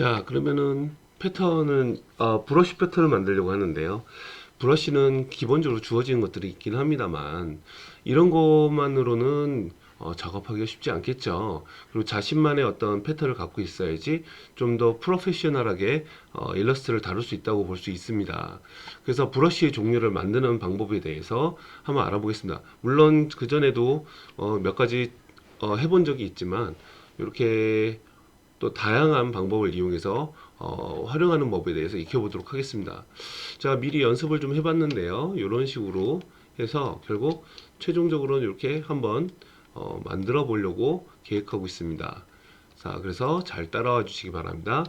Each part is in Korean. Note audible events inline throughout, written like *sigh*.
자, 그러면은 패턴은 어, 브러쉬 패턴을 만들려고 하는데요. 브러쉬는 기본적으로 주어지는 것들이 있긴 합니다만 이런 것만으로는 어, 작업하기가 쉽지 않겠죠. 그리고 자신만의 어떤 패턴을 갖고 있어야지 좀 더 프로페셔널하게 어, 일러스트를 다룰 수 있다고 볼 수 있습니다. 그래서 브러쉬의 종류를 만드는 방법에 대해서 한번 알아보겠습니다. 물론 그 전에도 어, 몇 가지 어, 해본 적이 있지만 이렇게 또 다양한 방법을 이용해서 어, 활용하는 법에 대해서 익혀보도록 하겠습니다. 자, 미리 연습을 좀 해봤는데요. 이런 식으로 해서 결국 최종적으로는 이렇게 한번 어, 만들어 보려고 계획하고 있습니다. 자, 그래서 잘 따라와 주시기 바랍니다.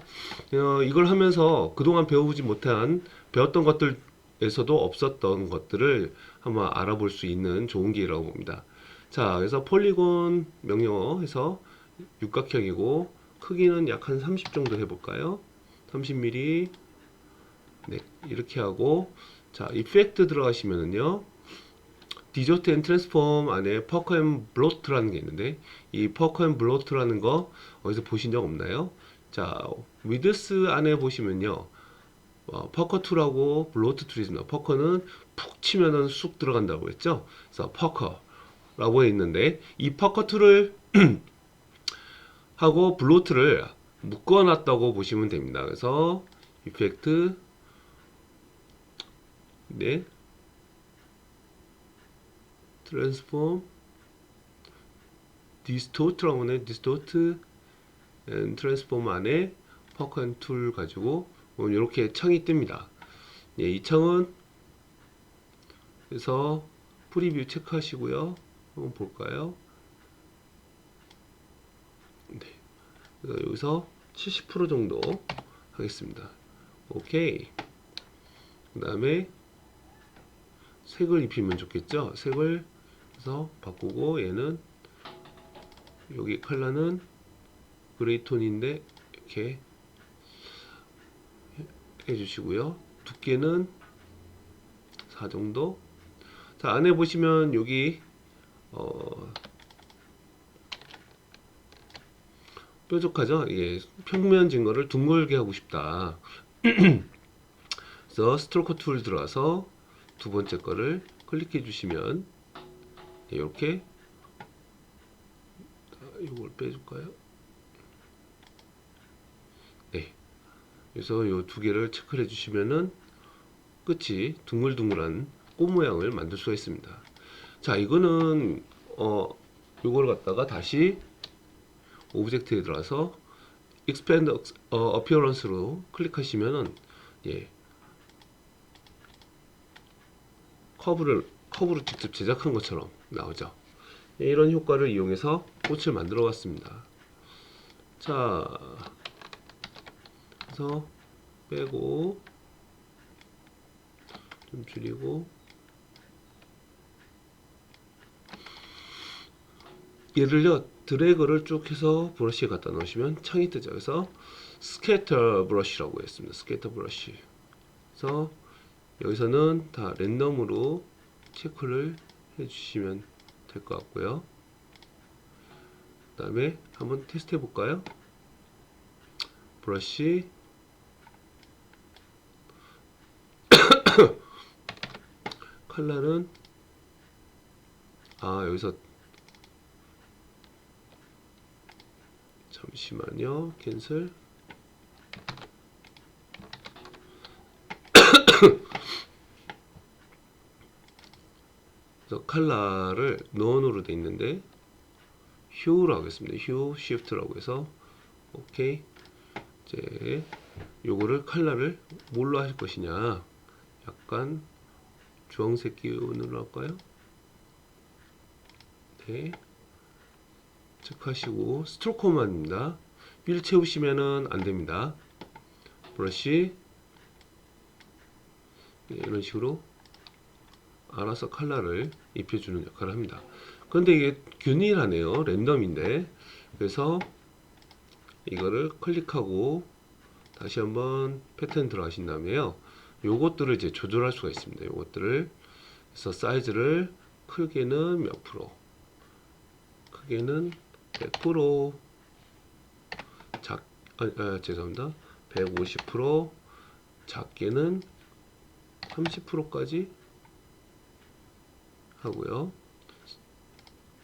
어, 이걸 하면서 그동안 배우지 못한 배웠던 것들에서도 없었던 것들을 한번 알아볼 수 있는 좋은 기회라고 봅니다. 자, 그래서 폴리곤 명령어 해서 육각형이고 크기는 약 한 30 정도 해볼까요? 30mm 네 이렇게 하고 자 이펙트 들어가시면은요 디저트 앤 트랜스폼 안에 퍼커 앤 블로트라는 게 있는데 이 퍼커 앤 블로트라는 거 어디서 보신 적 없나요? 자 위드스 안에 보시면요 어, 퍼커 2라고 블로트 2이 있습니다. 퍼커는 푹 치면은 쑥 들어간다고 했죠. 그래서 퍼커라고 있는데 이 퍼커 2를 *clears throat* 하고 블로트를 묶어놨다고 보시면 됩니다. 그래서 이펙트 네 트랜스폼 디스토트라고 하네 디스토트 앤 트랜스폼 안에 퍼커 앤툴 가지고 이렇게 창이 뜹니다. 예, 이 창은 그래서 프리뷰 체크하시고요. 한번 볼까요? 여기서 70% 정도 하겠습니다. 오케이. 그 다음에 색을 입히면 좋겠죠? 색을 해서 바꾸고 얘는 여기 컬러는 그레이 톤인데 이렇게 해주시고요. 두께는 4 정도. 자 안에 보시면 여기 어, 뾰족하죠? 예, 평면 증거를 둥글게 하고 싶다. *clears throat* 그래서 스트로크 툴 들어가서 두 번째 거를 클릭해 주시면 이렇게 이걸 빼줄까요? 네. 그래서 이 두 개를 체크를 해주시면은 끝이 둥글둥글한 꽃 모양을 만들 수가 있습니다. 자, 이거는 어 이걸 갖다가 다시 오브젝트에 들어가서 expand 어, appearance로 클릭하시면은 예 커브를 커브로 직접 제작한 것처럼 나오죠. 예, 이런 효과를 이용해서 꽃을 만들어 봤습니다. 자, 그래서 빼고 좀 줄이고 얘를요 드래그를 쭉 해서 브러쉬에 갖다 놓으시면 창이 뜨죠. 그래서 스케이터 브러쉬라고 했습니다. 스케이터 브러쉬. 그래서 여기서는 다 랜덤으로 체크를 해주시면 될 것 같고요. 그 다음에 한번 테스트 해볼까요? 브러쉬 *coughs* 컬러는 아 여기서 잠시만요. 캔슬. 그래서 컬러를 넌으로 돼 있는데 휴라고 했습니다. 휴 시프트라고 해서. 오케이. 이제 요거를 컬러를 뭘로 하실 것이냐? 약간 주황색 기운으로 할까요? 네 체크하시고 스트로크만입니다. 휠 채우시면은 안 됩니다. 브러쉬 네, 이런 식으로 알아서 컬러를 입혀주는 역할을 합니다. 그런데 이게 균일하네요. 랜덤인데 그래서 이거를 클릭하고 다시 한번 패턴 들어가신 다음에요. 요것들을 이제 조절할 수가 있습니다. 요것들을 그래서 사이즈를 크게는 몇 프로 크게는 100% 작, 아, 아 죄송합니다. 150% 작게는 30%까지 하고요.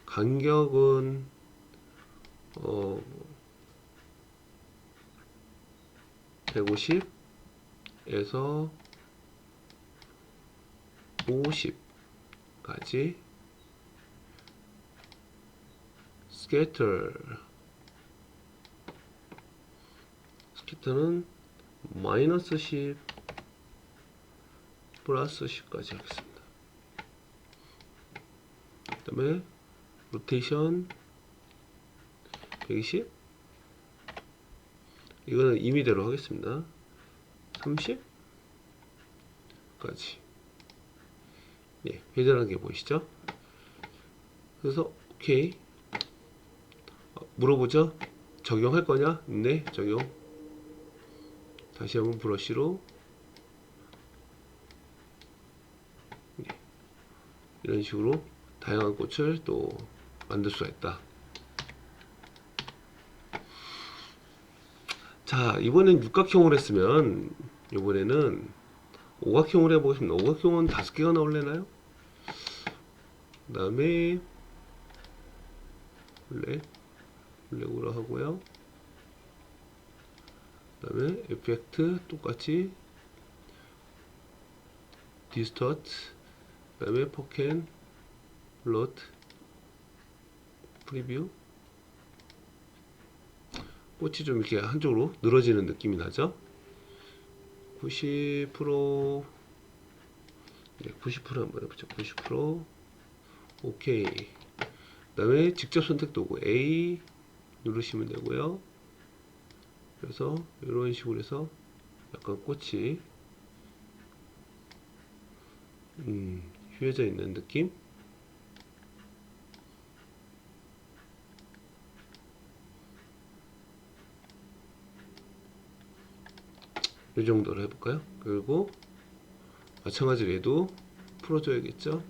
간격은 어 150에서 50까지 scatter 스캐터는 마이너스 10 플러스 10까지 하겠습니다. 그 다음에 로테이션 120 이거는 임의대로 하겠습니다. 30까지 예, 회전하는 게 보이시죠? 그래서 오케이 어, 물어보죠? 적용할 거냐? 네, 적용. 다시 한번 브러쉬로 예, 이런 식으로 다양한 꽃을 또 만들 수가 있다. 자, 이번엔 육각형으로 했으면 이번에는 오각형으로 해보겠습니다. 오각형은 다섯 개가 나올래나요? 그 다음에 블랙, 블랙으로 하고요. 그 다음에 에펙트 똑같이 디스토트 그 다음에 포켄 로트 프리뷰 꽃이 좀 이렇게 한쪽으로 늘어지는 느낌이 나죠? 90% 네, 90% 한번 해보죠. 90% 오케이. 그 다음에 직접 선택 도구 A 누르시면 되고요 그래서 이런 식으로 해서 약간 꽃이 음, 휘어져 있는 느낌 이 정도로 해볼까요? 그리고 마찬가지로 얘도 풀어줘야겠죠?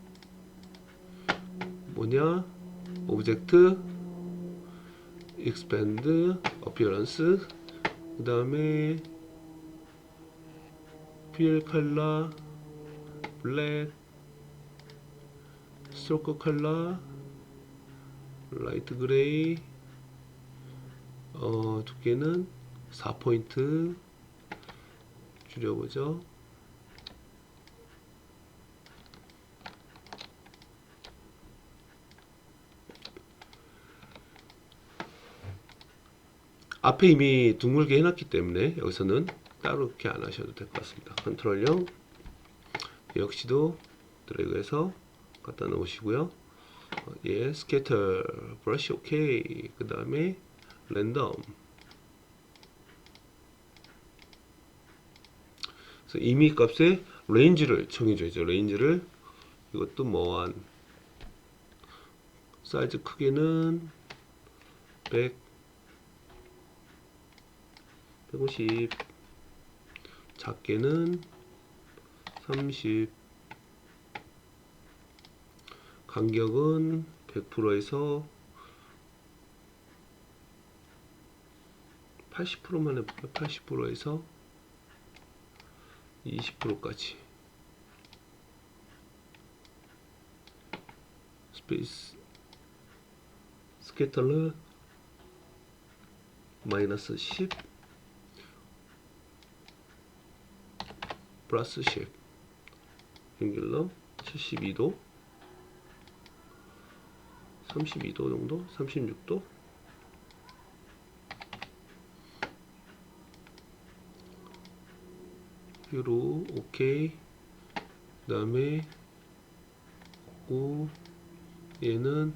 뭐냐? 오브젝트, expand, appearance, 그 다음에 필 컬러, 블랙, 스트로크 컬러, 라이트 그레이, 어, 두께는 4포인트 줄여보죠. 앞에 이미 둥글게 해놨기 때문에 여기서는 따로 이렇게 안 하셔도 될 것 같습니다. 컨트롤 0 역시도 드래그해서 갖다 놓으시고요. 어, 예, 스케터 브러쉬 오케이. 그 다음에 랜덤. 그래서 이미 값에 레인지를 정해줘야죠. 레인지를 이것도 뭐한 사이즈 크기는 100 150 작게는 30 간격은 100%에서 80%만 해볼까요? 80%에서 20%까지. 스페이스 스케터러 마이너스 10 플러스 10 앵글러 72도 32도 정도? 36도? 뷰로 오케이. 그 다음에 고 얘는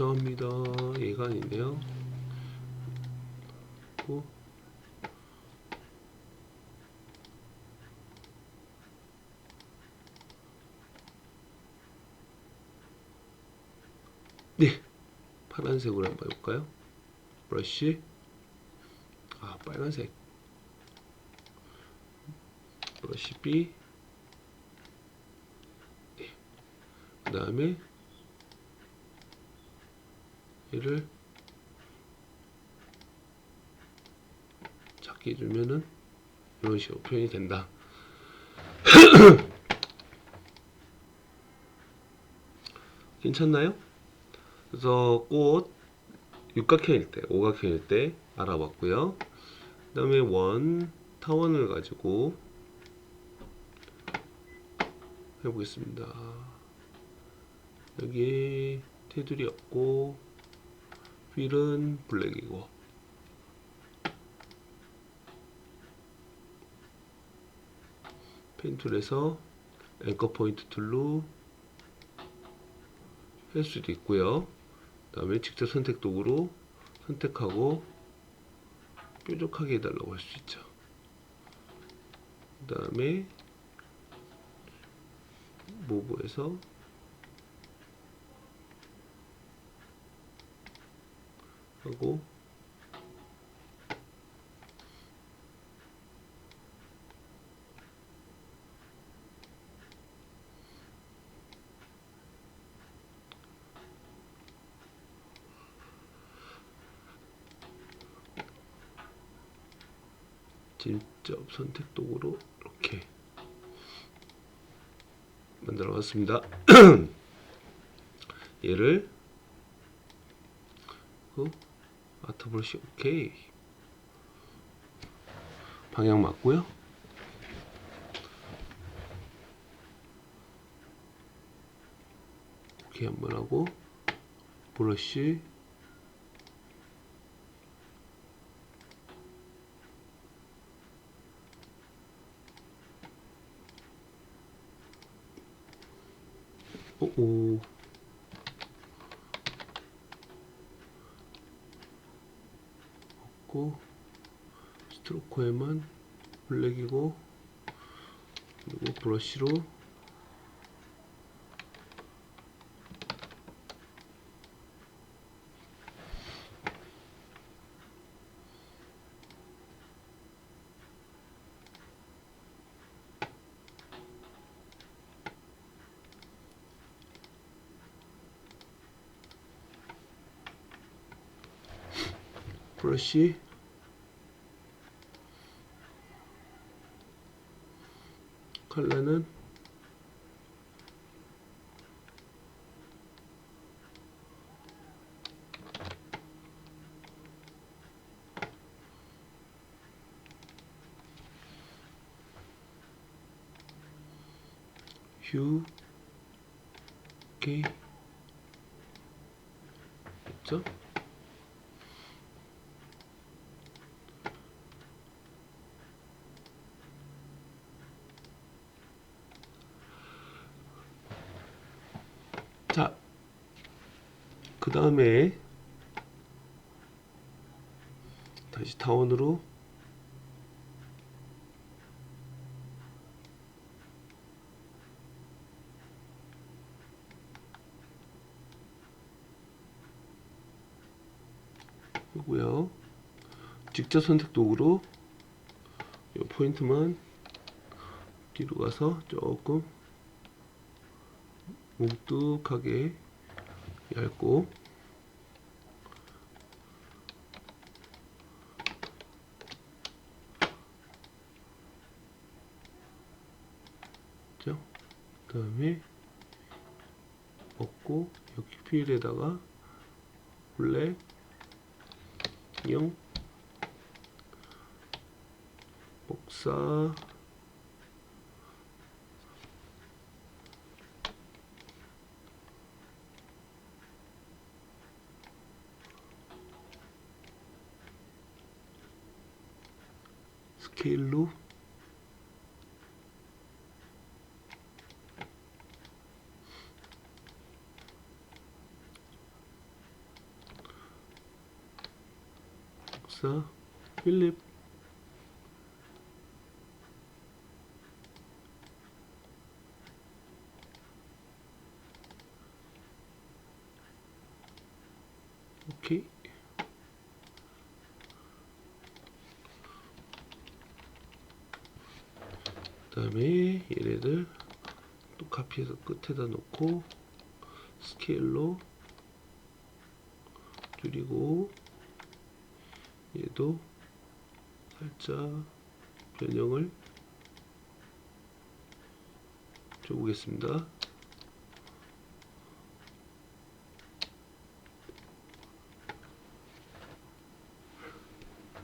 죄송합니다. 얘가. 고 네, 파란색으로 한번 해볼까요? 브러쉬 아 빨간색 브러쉬 B 그 다음에 얘를 작게 해주면은 이런 식으로 표현이 된다. *coughs* 괜찮나요? 그래서 꽃 육각형일 때, 오각형일 때 알아봤고요. 그 다음에 원, 타원을 가지고 해보겠습니다. 여기 테두리 없고 휠은 블랙이고 펜 툴에서 앵커 포인트 툴로 할 수도 있고요. 그 다음에 직접 선택 도구로 선택하고 뾰족하게 해달라고 할 수 있죠. 그 다음에 모브에서 하고 직접 선택 도구로 이렇게 만들어 봤습니다. *clears throat* 얘를 그 브러쉬 오케이. 방향 맞고요. 오케이 한번 하고 브러쉬. 오오 없고 스트로크에만 블랙이고 그리고 브러쉬로 브러쉬 컬러는 휴 오케이 됐죠? 자, 그 다음에 다시 타원으로 하고요. 직접 선택 도구로 이 포인트만 뒤로 가서 조금 뭉뚝하게 얇고 그 다음에 없고 여기 필에다가 블랙 영 복사 박사, 필립, 오케이. 그다음에 얘네들 또 카피해서 끝에다 놓고 스케일로 줄이고 얘도 살짝 변형을 줘보겠습니다.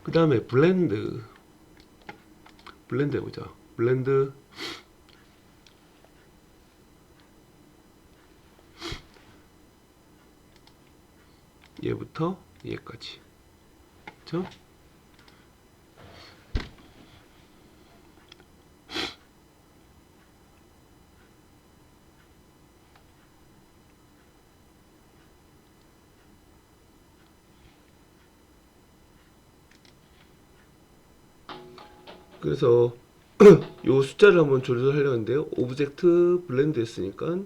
그 다음에 블렌드 블렌드 해보자 블렌드 얘부터 얘까지 그쵸? 그래서 *clears throat* 요 숫자를 한번 조절하려고 하는데요. 오브젝트 블렌드 했으니까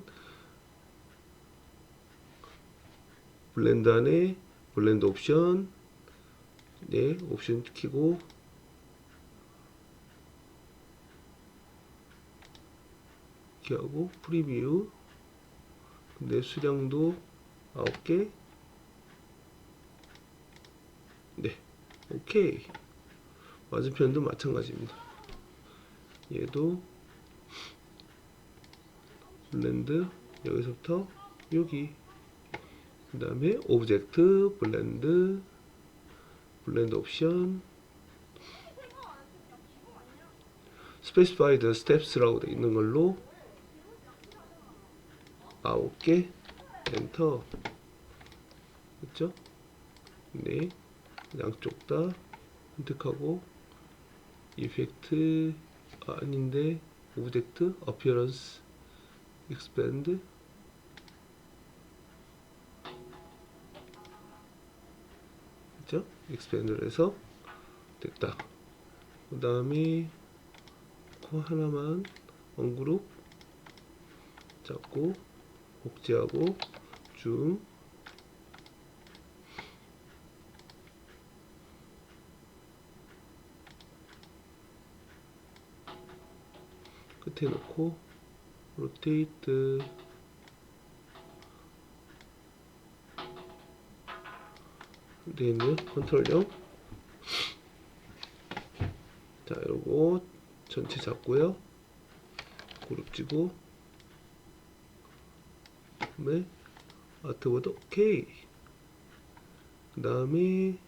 블렌드 안에 블렌드 옵션 네 옵션 키고 이렇게 하고 프리뷰 근데 수량도 9개 네 오케이 맞은편도 마찬가지입니다. 얘도 블렌드 여기서부터 여기. 그 다음에 오브젝트 블렌드 블렌드 옵션. Specified steps라고 되어 있는 걸로 9개 엔터. 그렇죠? 네. 양쪽 다 선택하고 이펙트 아, 아닌데 오브젝트 appearance expand 그죠? expand를 해서 됐다 그 다음에 코 하나만 언그룹 잡고 복제하고 줌 끝에 놓고 로테이트 되어 있네요 컨트롤 0 자, 요거 전체 잡고요. 그룹 지고 그다음에 아트보드 오케이. 그다음에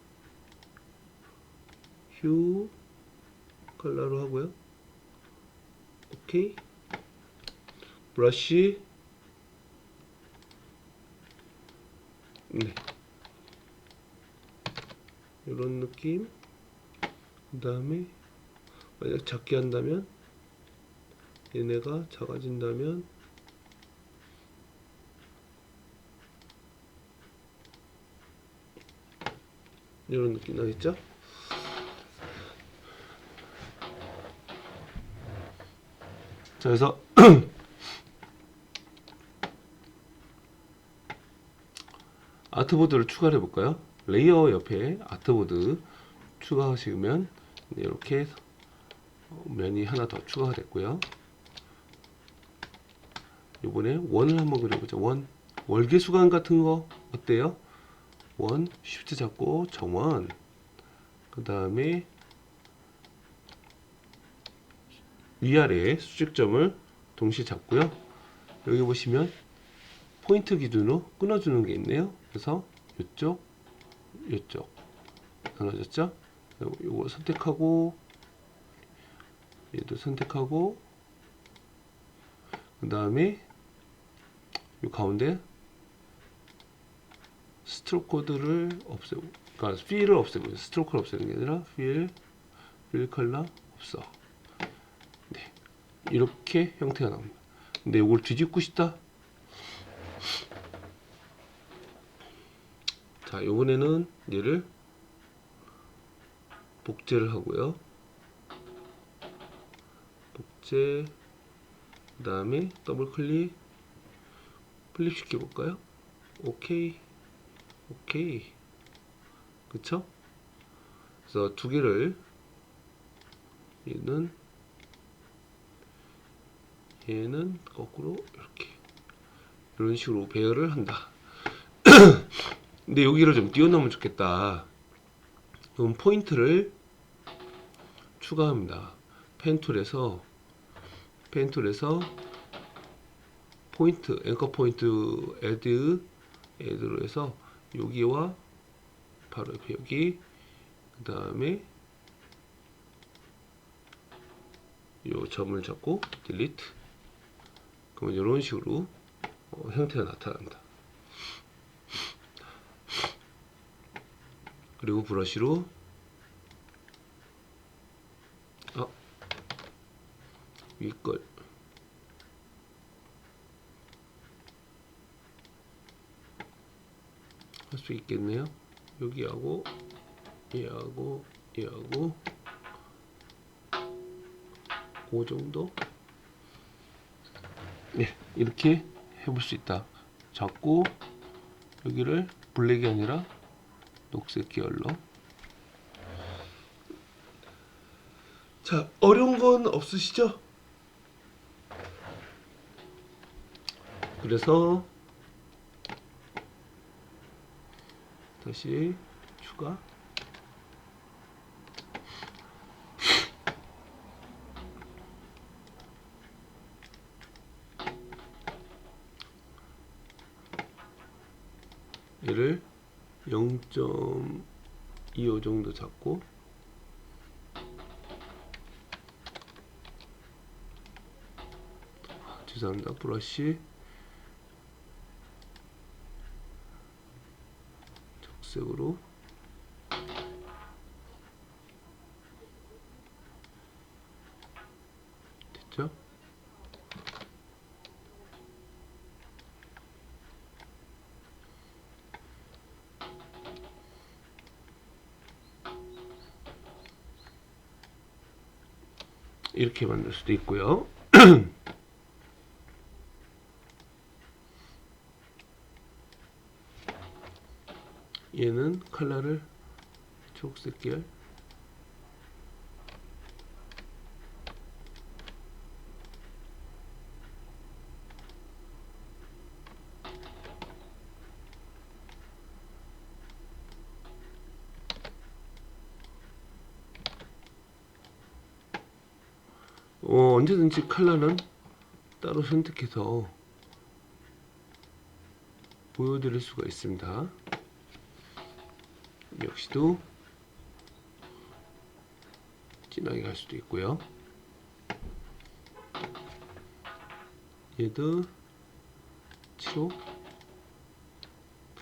휴 컬러로 하고요. 오케이. 브러쉬 네. 이런 느낌. 그 다음에 만약 작게 한다면 얘네가 작아진다면 이런 느낌 나겠죠? 자 그래서 *clears throat* 아트보드를 추가해 볼까요? 레이어 옆에 아트보드 추가하시면 이렇게 면이 하나 더 추가가 됐고요. 이번에 원을 한번 그려보자. 원 월계 수간 같은 거 어때요? 원 쉬프트 잡고 정원 그 다음에 위아래 수직점을 동시에 잡고요. 여기 보시면 포인트 기준으로 끊어주는 게 있네요. 그래서 이쪽, 이쪽 나눠졌죠? 요거 선택하고 얘도 선택하고 그 다음에 이 가운데 스트로크 코드를 없애고 그러니까 필을 없애고 스트로크를 없애는 게 아니라 필, 필 컬러 없어 네 이렇게 형태가 나옵니다. 근데 이걸 뒤집고 싶다? 자 이번에는 얘를 복제를 하고요. 복제 그 다음에 더블 클릭 플립 시켜 볼까요? 오케이. 오케이. 그쵸? 그래서 두 개를 얘는 얘는 거꾸로 이렇게 이런 식으로 배열을 한다. *clears throat* 근데 여기를 좀 뛰어넘으면 좋겠다. 그럼 포인트를 추가합니다. 펜툴에서 펜툴에서 포인트 앵커 포인트 애드 애드로 해서 여기와 바로 옆에 여기 그 다음에 요 점을 잡고 딜리트 그러면 이런 식으로 어, 형태가 나타난다. 그리고 브러쉬로 아 윗걸. 할 수 있겠네요. 여기하고 얘하고 얘하고 그 정도 네 이렇게 해볼 수 있다. 잡고 여기를 블랙이 아니라 녹색 계열로. 자 어려운 건 없으시죠? 그래서 다시 추가 얘를 0.25 정도 잡고 아, 죄송합니다. 브러쉬. 적색으로 이렇게 만들 수도 있고요. *clears throat* 얘는 컬러를 초록색 계열 어, 언제든지 컬러는 따로 선택해서 보여드릴 수가 있습니다. 역시도 진하게 갈 수도 있고요. 얘도 7호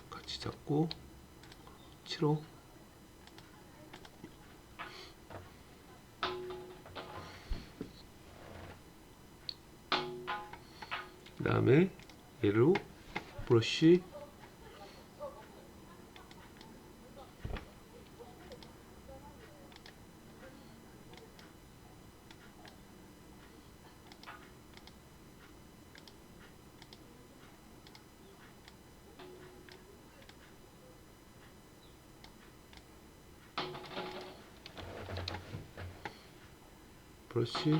같이 잡고 7호 다음에 얘로 브러쉬 브러쉬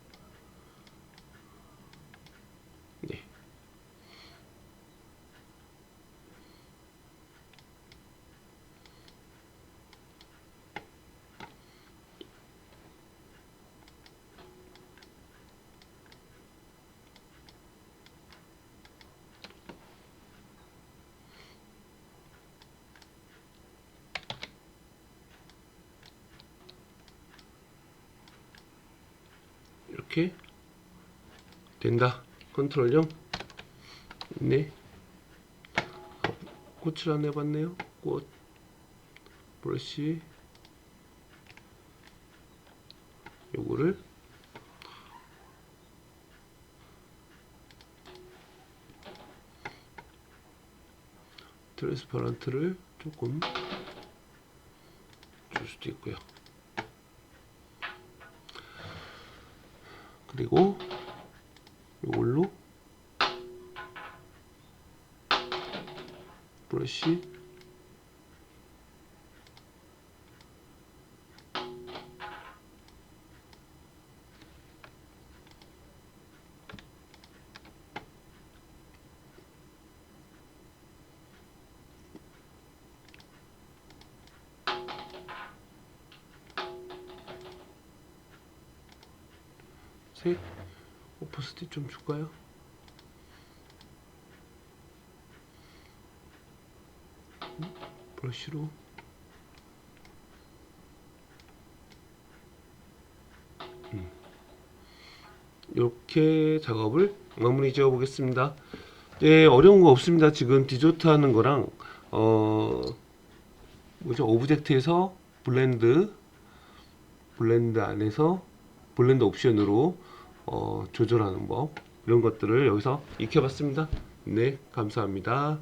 네. 이렇게 된다. 컨트롤 0. 네. 꽃을 안 해봤네요. 꽃. 브러쉬. 요거를 트랜스퍼런트를 조금 줄 수도 있고요. 그리고 이걸로 브러쉬. 셋. 오퍼스티 좀 줄까요? 음, 브러쉬로 음. 이렇게 작업을 마무리 지어 보겠습니다. 네, 어려운 거 없습니다. 지금 디조트 하는 거랑 어 뭐죠? 오브젝트에서 블렌드 블렌드 안에서 블렌드 옵션으로 어, 조절하는 법 이런 것들을 여기서 익혀봤습니다. 네, 감사합니다.